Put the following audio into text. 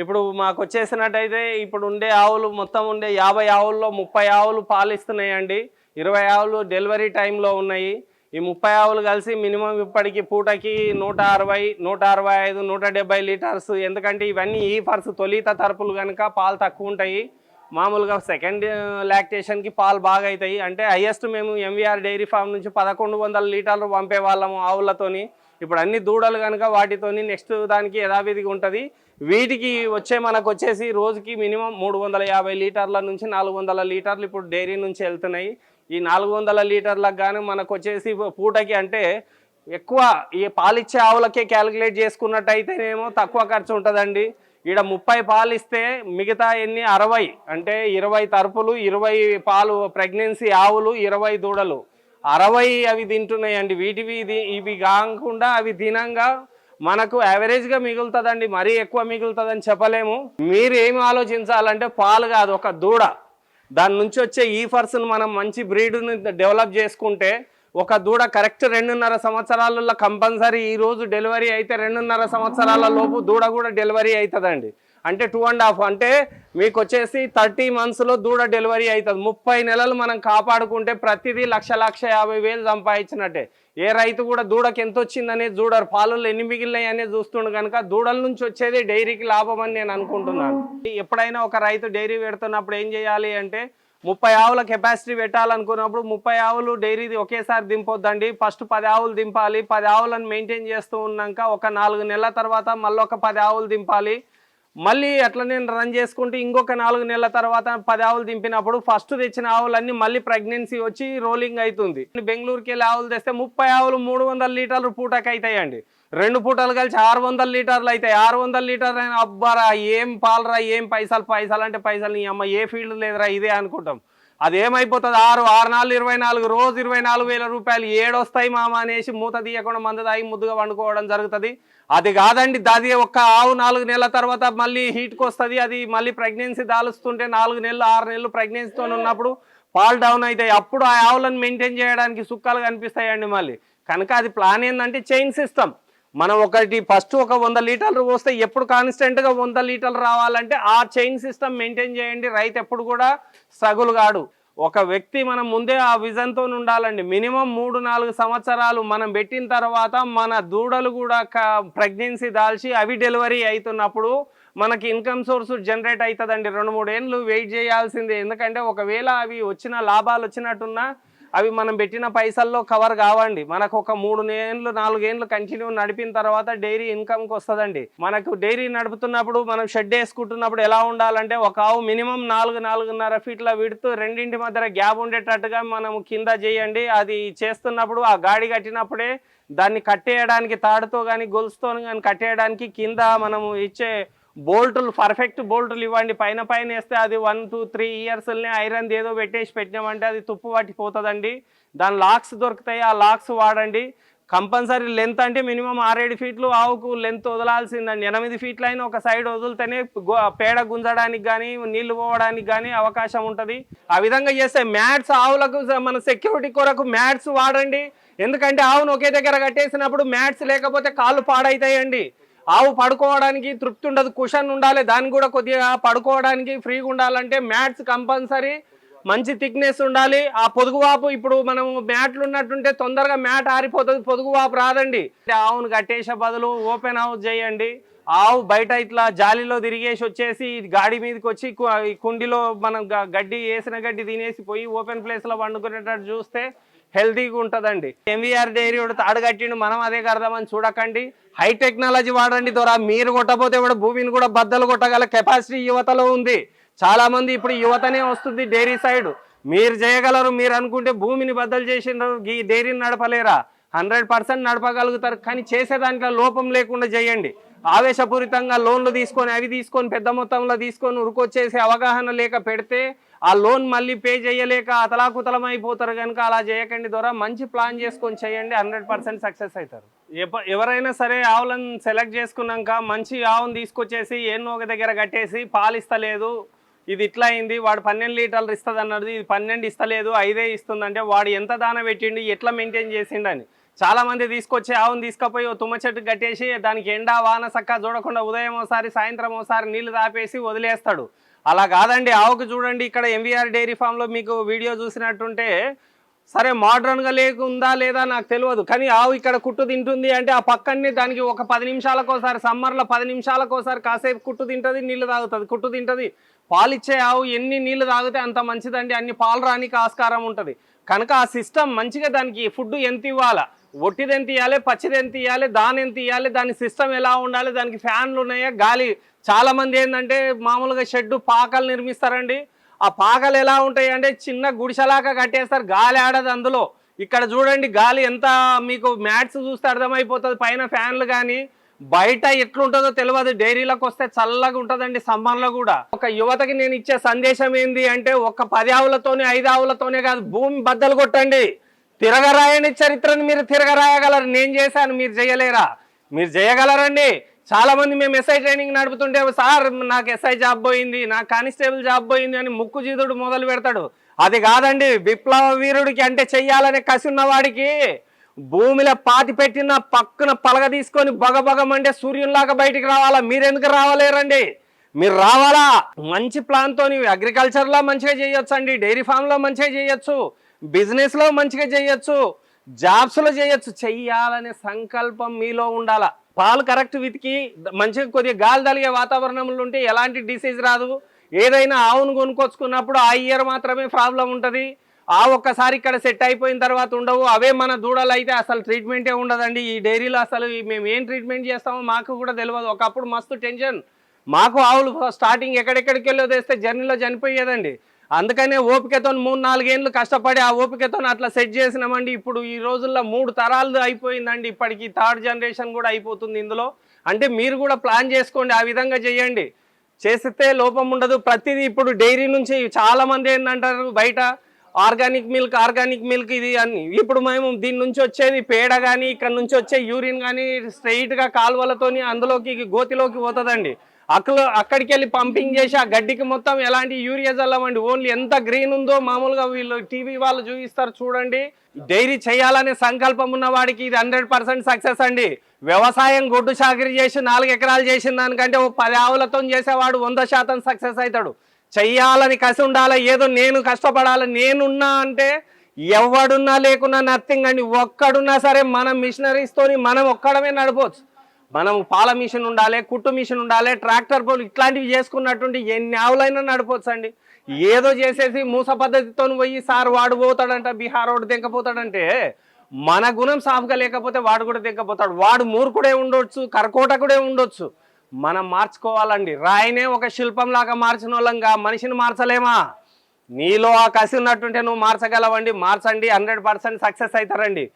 ఇప్పుడు మాకు వచ్చేసినట్టయితే ఇప్పుడు ఉండే ఆవులు మొత్తం ఉండే యాభై ఆవుల్లో ముప్పై ఆవులు పాలిస్తున్నాయండి. ఇరవై ఆవులు డెలివరీ టైంలో ఉన్నాయి. ఈ ముప్పై ఆవులు కలిసి మినిమం ఇప్పటికి పూటకి నూట అరవై నూట అరవై ఐదు నూట డెబ్బై లీటర్స్. ఎందుకంటే ఇవన్నీ ఈ పర్స్ తొలిత తరపులు కనుక పాలు తక్కువ ఉంటాయి. మామూలుగా సెకండ్ లాక్టేషన్కి పాలు బాగా అవుతాయి. అంటే హయ్యెస్ట్ మేము ఎంవీఆర్ డైరీ ఫామ్ నుంచి పదకొండు వందల లీటర్లు పంపే వాళ్ళము ఆవులతోని. ఇప్పుడు అన్ని దూడలు కనుక వాటితోని నెక్స్ట్ దానికి యథావిధిగా ఉంటుంది. వీటికి వచ్చే మనకు వచ్చేసి రోజుకి మినిమం మూడు వందల యాభై లీటర్ల నుంచి నాలుగు వందల లీటర్లు ఇప్పుడు డైరీ నుంచి వెళ్తున్నాయి. ఈ నాలుగు వందల లీటర్లకు కానీ మనకు వచ్చేసి పూటకి అంటే ఎక్కువ ఈ పాలిచ్చే ఆవులకే క్యాలిక్యులేట్ చేసుకున్నట్టయితేనేమో తక్కువ ఖర్చు ఉంటుందండి. ఈడ ముప్పై పాలు ఇస్తే మిగతా ఎన్ని అరవై అంటే ఇరవై తరపులు ఇరవై పాలు ప్రెగ్నెన్సీ ఆవులు ఇరవై దూడలు. అరవై అవి తింటున్నాయండి. వీటివి ఇది ఇవి కాకుండా అవి తినంగా మనకు యావరేజ్గా మిగులుతుందండి మరీ ఎక్కువ మిగులుతుందని చెప్పలేము. మీరు ఏమి ఆలోచించాలంటే పాలు కాదు ఒక దూడ. దాని నుంచి వచ్చే ఈ ఫర్స్ను మనం మంచి బ్రీడ్ని డెవలప్ చేసుకుంటే ఒక దూడ కరెక్ట్ రెండున్నర సంవత్సరాలలో కంపల్సరీ ఈ రోజు డెలివరీ అయితే రెండున్నర సంవత్సరాల లోపు దూడ కూడా డెలివరీ అవుతుందండి. అంటే టూ అండ్ హాఫ్ అంటే మీకు వచ్చేసి థర్టీ మంత్స్లో దూడ డెలివరీ అవుతుంది ముప్పై నెలలు మనం కాపాడుకుంటే ప్రతిదీ లక్ష లక్ష యాభై వేలు సంపాదించినట్టే. ఏ రైతు కూడా దూడకి ఎంత వచ్చిందనే చూడరు. పాలల్లో ఎన్ని మిగిలినాయి అనేది చూస్తుండు కనుక దూడల నుంచి వచ్చేది డైరీకి లాభం అని నేను అనుకుంటున్నాను. ఎప్పుడైనా ఒక రైతు డైరీ పెడుతున్నప్పుడు ఏం చేయాలి అంటే ముప్పై ఆవుల కెపాసిటీ పెట్టాలనుకున్నప్పుడు ముప్పై ఆవులు డైరీది ఒకేసారి దింపొద్దండి. ఫస్ట్ పది ఆవులు దింపాలి. పది ఆవులను మెయింటైన్ చేస్తూ ఉన్నాక ఒక నాలుగు నెలల తర్వాత మళ్ళీ ఒక పది ఆవులు దింపాలి. మళ్ళీ అట్లనే రన్ చేసుకుంటూ ఇంకొక నాలుగు నెలల తర్వాత పది ఆవులు దింపినప్పుడు ఫస్ట్ తెచ్చిన ఆవులన్నీ మళ్ళీ ప్రెగ్నెన్సీ వచ్చి రోలింగ్ అవుతుంది బెంగళూరుకి వెళ్ళి ఆవులు తెస్తే ముప్పై ఆవులు మూడు వందల లీటర్లు పూటకి అవుతాయండి రెండు పూటలు కలిసి ఆరు వందల లీటర్లు అవుతాయి ఆరు వందల లీటర్లు అయినా అబ్బారా ఏం పాలరా ఏం పైసలు పైసలు అంటే పైసలు నీ అమ్మ ఏ ఫీల్డ్ లేదురా ఇదే అనుకుంటాం. అది ఏమైపోతుంది? ఆరు ఆరు నాలుగు ఇరవై నాలుగు రోజు ఇరవై నాలుగు వేల రూపాయలు ఏడొస్తాయి మామ అనేసి మూత తీయకుండా మందు తాగి ముద్దుగా వండుకోవడం జరుగుతుంది. అది కాదండి అది ఒక్క ఆవు నాలుగు నెలల తర్వాత మళ్ళీ హీట్కి వస్తుంది అది మళ్ళీ ప్రెగ్నెన్సీ దాలుస్తుంటే నాలుగు నెలలు ఆరు నెలలు ప్రెగ్నెన్సీతో ఉన్నప్పుడు పాల్ డౌన్ అవుతాయి అప్పుడు ఆ ఆవులను మెయింటైన్ చేయడానికి సుక్కాలు కనిపిస్తాయండి మళ్ళీ. కనుక అది ప్లాన్ ఏంటంటే చైన్ సిస్టమ్. మనం ఒకటి ఫస్ట్ ఒక వంద లీటర్లు పోస్తే ఎప్పుడు కాన్స్టెంట్గా వంద లీటర్లు రావాలంటే ఆ చైన్ సిస్టమ్ మెయింటైన్ చేయండి. రైతు ఎప్పుడు కూడా స్ట్రగుల్ కాడు. ఒక వ్యక్తి మనం ముందే ఆ విజన్తో ఉండాలండి. మినిమం మూడు నాలుగు సంవత్సరాలు మనం పెట్టిన తర్వాత మన దూడలు కూడా ప్రెగ్నెన్సీ దాల్చి అవి డెలివరీ అవుతున్నప్పుడు మనకి ఇన్కమ్ సోర్స్ జనరేట్ అవుతుందండి రెండు మూడు ఏళ్ళు వెయిట్ చేయాల్సిందే. ఎందుకంటే ఒకవేళ అవి వచ్చిన లాభాలు వచ్చినట్టున్నా అవి మనం పెట్టిన పైసల్లో కవర్ కావండి. మనకు ఒక మూడు ఏళ్ళు నాలుగేళ్ళు కంటిన్యూ నడిపిన తర్వాత డైరీ ఇన్కమ్కి వస్తుందండి. మనకు డైరీ నడుపుతున్నప్పుడు మనం షెడ్ వేసుకుంటున్నప్పుడు ఎలా ఉండాలంటే ఒక ఆవు మినిమం నాలుగు నాలుగున్నర ఫీట్ల విడుతూ రెండింటి మధ్య గ్యాప్ ఉండేటట్టుగా మనం కింద చేయండి. అది చేస్తున్నప్పుడు ఆ గాడి కట్టినప్పుడే దాన్ని కట్టేయడానికి తాడుతో కానీ గొలుసుతో కానీ కట్టేయడానికి కింద మనము ఇచ్చే బోల్టులు పర్ఫెక్ట్ బోల్టులు ఇవ్వండి. పైన పైన వేస్తే అది వన్ టూ త్రీ ఇయర్స్ని ఐరన్ ఏదో పెట్టేసి పెట్టినామంటే అది తుప్పు పట్టిపోతుందండి దాని లాక్స్ దొరుకుతాయి ఆ లాక్స్ వాడండి. కంపల్సరీ లెంత్ అంటే మినిమం ఆరేడు ఫీట్లు ఆవుకు లెంత్ వదలాల్సిందండి. ఎనిమిది ఫీట్లు అయినా ఒక సైడ్ వదిలితేనే పేడ గుంజడానికి కానీ నీళ్ళు పోవడానికి కానీ అవకాశం ఉంటుంది. ఆ విధంగా చేస్తే మ్యాట్స్ ఆవులకు మన సెక్యూరిటీ కొరకు మ్యాట్స్ వాడండి. ఎందుకంటే ఆవును ఒకే దగ్గర కట్టేసినప్పుడు మ్యాట్స్ లేకపోతే కాళ్ళు పాడైతాయండి. ఆవు పడుకోవడానికి తృప్తి ఉండదు కుషన్ ఉండాలి దాన్ని కూడా కొద్దిగా పడుకోవడానికి ఫ్రీగా ఉండాలంటే మ్యాట్స్ కంపల్సరీ మంచి థిక్నెస్ ఉండాలి. ఆ పొదుగువాపు ఇప్పుడు మనం మ్యాట్లు ఉన్నట్టుంటే తొందరగా మ్యాట్ ఆరిపోతుంది పొదుగువాపు రాదండి. ఆవును కట్టేసే బదులు ఓపెన్ హౌస్ చేయండి. ఆవు బయట ఇట్లా జాలిలో తిరిగేసి వచ్చేసి గాడి మీదకి వచ్చి కుండిలో కుండీలో మనం గడ్డి వేసిన గడ్డి తినేసి పోయి ఓపెన్ ప్లేస్లో వండుకునేటట్టు చూస్తే హెల్తీగా ఉంటుందండి. ఎంవీఆర్ డైరీ కూడా తాడు కట్టిండు మనం అదే కడదామని చూడకండి. హై టెక్నాలజీ వాడండి ద్వారా మీరు కొట్టబోతే కూడా భూమిని కూడా బద్దలు కొట్టగల కెపాసిటీ యువతలో ఉంది. చాలా మంది ఇప్పుడు యువతనే వస్తుంది డైరీ సైడ్. మీరు చేయగలరు మీరు అనుకుంటే భూమిని బద్దలు చేసిన ఈ డైరీని నడపలేరా? హండ్రెడ్ పర్సెంట్ నడపగలుగుతారు కానీ చేసే దాంట్లో లోపం లేకుండా చేయండి. ఆవేశపూరితంగా లోన్లు తీసుకొని అవి తీసుకొని పెద్ద మొత్తంలో తీసుకొని ఉరుకొచ్చేసి అవగాహన లేక పెడితే ఆ లోన్ మళ్ళీ పే చేయలేక అతలాకుతలం అయిపోతారు కనుక అలా చేయకండి ద్వారా మంచి ప్లాన్ చేసుకొని చేయండి. హండ్రెడ్ పర్సెంట్ సక్సెస్ అవుతారు. ఎవరైనా సరే ఆవులను సెలెక్ట్ చేసుకున్నాక మంచి ఆవును తీసుకొచ్చేసి ఎన్నో ఒక దగ్గర కట్టేసి పాలు ఇస్తలేదు ఇది ఇట్లా అయింది. వాడు పన్నెండు లీటర్లు ఇస్తుంది అన్నది ఇది పన్నెండు ఇస్తలేదు. ఐదే ఇస్తుందంటే వాడు ఎంత దాన పెట్టిండు? ఎట్లా మెయింటైన్ చేసిండని. చాలా మంది తీసుకొచ్చి ఆవును తీసుకుపోయి తుమ్మ చెట్టు కట్టేసి దానికి ఎండా వాన సక్క చూడకుండా ఉదయం ఒకసారి సాయంత్రం ఒకసారి నీళ్ళు తాపేసి వదిలేస్తాడు. అలా కాదండి ఆవుకు చూడండి ఇక్కడ ఎంవీఆర్ డైరీ ఫామ్లో మీకు వీడియో చూసినట్టుంటే సరే మోడ్రన్గా లేకుందా లేదా నాకు తెలియదు కానీ ఆవు ఇక్కడ కుట్టు తింటుంది అంటే ఆ పక్కనే దానికి ఒక పది నిమిషాలకోసారి సమ్మర్లో పది నిమిషాలకోసారి కాసేపు కుట్టు తింటుంది నీళ్ళు తాగుతుంది కుట్టు తింటుంది. పాలిచ్చే ఆవు ఎన్ని నీళ్ళు తాగితే అంత మంచిదండి అన్ని పాలు రానికి ఆస్కారం ఉంటుంది. కనుక ఆ సిస్టమ్ మంచిగా దానికి ఫుడ్ ఎంత ఇవ్వాలా? ఒట్టిది ఎంత ఇవ్వాలి పచ్చిది ఎంత ఇవ్వాలి దాని ఎంత ఇవ్వాలి దాని సిస్టమ్ ఎలా ఉండాలి దానికి ఫ్యాన్లు ఉన్నాయా? గాలి చాలామంది ఏంటంటే మామూలుగా షెడ్డు పాకలు నిర్మిస్తారండి. ఆ పాకలు ఎలా ఉంటాయి అంటే చిన్న గుడిసెలాగా కట్టేస్తారు గాలి ఆడదు అందులో. ఇక్కడ చూడండి గాలి ఎంత మీకు మ్యాట్స్ చూస్తే అర్థమైపోతుంది పైన ఫ్యాన్లు కానీ బయట ఎట్లుంటుందో తెలియదు డైరీలకు వస్తే చల్లగా ఉంటుందండి సమ్మర్లో కూడా. ఒక యువతకి నేను ఇచ్చే సందేశం ఏంది అంటే ఒక పది ఆవులతోనే ఐదు ఆవులతోనే కాదు భూమి బద్దలు కొట్టండి. తిరగరాయని చరిత్రను మీరు తిరగరాయగలరు. నేను చేశాను మీరు చేయలేరా? మీరు చేయగలరండి. చాలా మంది మేము ఎస్ఐ ట్రైనింగ్ నడుపుతుంటే సార్ నాకు ఎస్ఐ జాబ్ పోయింది నాకు కానిస్టేబుల్ జాబ్ పోయింది అని ముక్కు జీదుడు మొదలు పెడతాడు. అది కాదండి విప్లవ వీరుడికి అంటే చెయ్యాలనే కసి ఉన్నవాడికి భూమిలో పాతి పెట్టిన పక్కన పలగ తీసుకొని బగబగమంటే సూర్యునిలాగా బయటికి రావాలా? మీరెందుకు రావలేరండి? మీరు రావాలా? మంచి ప్లాన్తో అగ్రికల్చర్లో మంచిగా చేయొచ్చు అండి డైరీ ఫామ్లో మంచిగా చేయొచ్చు. బిజినెస్లో మంచిగా చేయొచ్చు జాబ్స్లో చేయొచ్చు. చెయ్యాలనే సంకల్పం మీలో ఉండాలా. పాలు కరెక్ట్ వితికి మంచిగా కొద్దిగా గాలి తలిగే వాతావరణంలో ఉంటే ఎలాంటి డిసీజ్ రాదు. ఏదైనా ఆవును కొనుక్కొచ్చుకున్నప్పుడు ఆ ఇయర్ మాత్రమే ప్రాబ్లం ఉంటుంది. ఆ ఒక్కసారి ఇక్కడ సెట్ అయిపోయిన తర్వాత ఉండవు. అవే మన దూడలు అయితే అసలు ట్రీట్మెంటే ఉండదండి. ఈ డైరీలో అసలు మేము ఏం ట్రీట్మెంట్ చేస్తామో మాకు కూడా తెలియదు ఒకప్పుడు మస్తు టెన్షన్ మాకు ఆవులు స్టార్టింగ్ ఎక్కడెక్కడికి వెళ్ళో తెస్తే జర్నీలో చనిపోయేదండి. అందుకనే ఓపికతో మూడు నాలుగేళ్ళు కష్టపడి ఆ ఓపికతో అట్లా సెట్ చేసినామండి. ఇప్పుడు ఈ రోజుల్లో మూడు తరాలు అయిపోయిందండి. ఇప్పటికి థర్డ్ జనరేషన్ కూడా అయిపోతుంది ఇందులో. అంటే మీరు కూడా ప్లాన్ చేసుకోండి ఆ విధంగా చేయండి. చేస్తే లోపం ఉండదు. ప్రతిదీ ఇప్పుడు డైరీ నుంచి చాలామంది ఏంటంటారు బయట ఆర్గానిక్ మిల్క్ ఆర్గానిక్ మిల్క్ ఇది అని. ఇప్పుడు మేము దీని నుంచి వచ్చేది పేడ కానీ ఇక్కడ నుంచి వచ్చే యూరిన్ కానీ స్ట్రైట్గా కాలువలతోని అందులోకి గోతిలోకి పోతుందండి. అక్కడ అక్కడికి వెళ్ళి పంపింగ్ చేసి ఆ గడ్డికి మొత్తం ఎలాంటి యూరియా చల్లమండి ఓన్లీ ఎంత గ్రీన్ ఉందో మామూలుగా వీళ్ళు టీవీ వాళ్ళు చూపిస్తారు చూడండి. డైరీ చేయాలనే సంకల్పం ఉన్న వాడికి ఇది హండ్రెడ్ పర్సెంట్ సక్సెస్ అండి. వ్యవసాయం గొడ్డు చాకరీ చేసి నాలుగు ఎకరాలు చేసిన దానికంటే ఓ పది ఆవులతో చేసేవాడు వంద శాతం సక్సెస్ అవుతాడు. చెయ్యాలని కసి ఉండాలి ఏదో నేను కష్టపడాలి నేనున్నా అంటే ఎవడున్నా లేకున్నా నథింగ్ అండి. ఒక్కడున్నా సరే మన మిషనరీస్తోని మనం ఒక్కడమే నడపవచ్చు మనం పాల మిషన్ ఉండాలి కుట్టు మిషన్ ఉండాలి ట్రాక్టర్ పోలు ఇట్లాంటివి చేసుకున్నటువంటి ఎన్ని ఆవులైనా నడపవచ్చు అండి ఏదో చేసేసి మూస పద్ధతితో పోయి సార్ వాడు పోతాడంట బీహార్ వాడు దింకపోతాడంటే మన గుణం సాఫ్గా లేకపోతే వాడు కూడా దింకపోతాడు వాడు మూర్ఖుడే ఉండొచ్చు కర్కోటకుడే ఉండొచ్చు. మనం మార్చుకోవాలండి. రాయినే ఒక శిల్పంలాగా మార్చిన వాళ్ళంగా మనిషిని మార్చలేమా? నీలో ఆ కసి ఉన్నట్టుంటే నువ్వు మార్చగలవండి. మార్చండి హండ్రెడ్ పర్సెంట్ సక్సెస్ అవుతారండి